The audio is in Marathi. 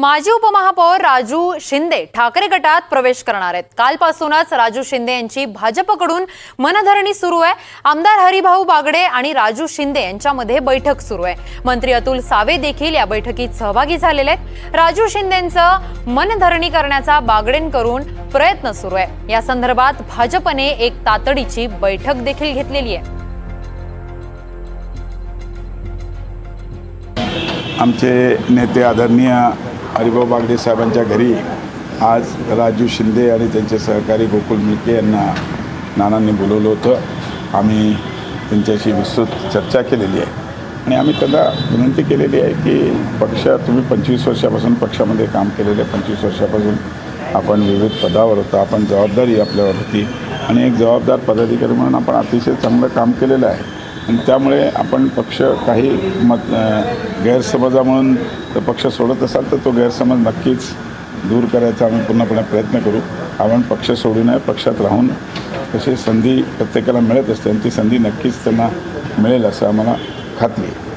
माजी उपमहापौर राजू शिंदे ठाकरे गटात प्रवेश करणार आहेत. कालपासूनच राजू शिंदे यांची भाजपकडून मनधरणी सुरू आहे. आमदार हरिभाऊ बागडे आणि राजू शिंदे यांच्यामध्ये बैठक सुरू आहे. मंत्री अतुल सावे देखील या बैठकीत सहभागी झालेले आहेत. राजू शिंदेचं मनधरणी करण्याचा बागडेंकडून प्रयत्न सुरू आहे. या संदर्भात भाजपने एक तातडीची बैठक देखील घेतलेली आहे. आमचे नेते आदरणीय हरिभाऊ बागडे साहेबांच्या घरी आज राजू शिंदे आणि त्यांचे सहकारी गोकुल मिल्के यांना नानांनी बोलवलं होतं. आम्ही त्यांच्याशी विस्तृत चर्चा केलेली आहे. आणि आम्ही त्यांना विनंती केलेली आहे की पक्ष तुम्ही पंचवीस वर्षापासून पक्षामध्ये काम केलेलं आहे पंचवीस वर्षापासून आपण विविध पदावर होतो आपण जबाबदारी आपल्यावर होती. आणि एक जबाबदार पदाधिकारी म्हणून आपण अतिशय चांगलं काम केलेलं आहे. आणि त्यामुळे आपण पक्ष काही मत गैरसमजा म्हणून तर पक्ष सोडत असाल तर तो गैरसमज नक्कीच दूर करायचा आम्ही पूर्णपणे प्रयत्न करू. आपण पक्ष सोडू नये पक्षात राहून तशी संधी प्रत्येकाला मिळत असते आणि ती संधी नक्कीच त्यांना मिळेल असं आम्हाला खात्री आहे.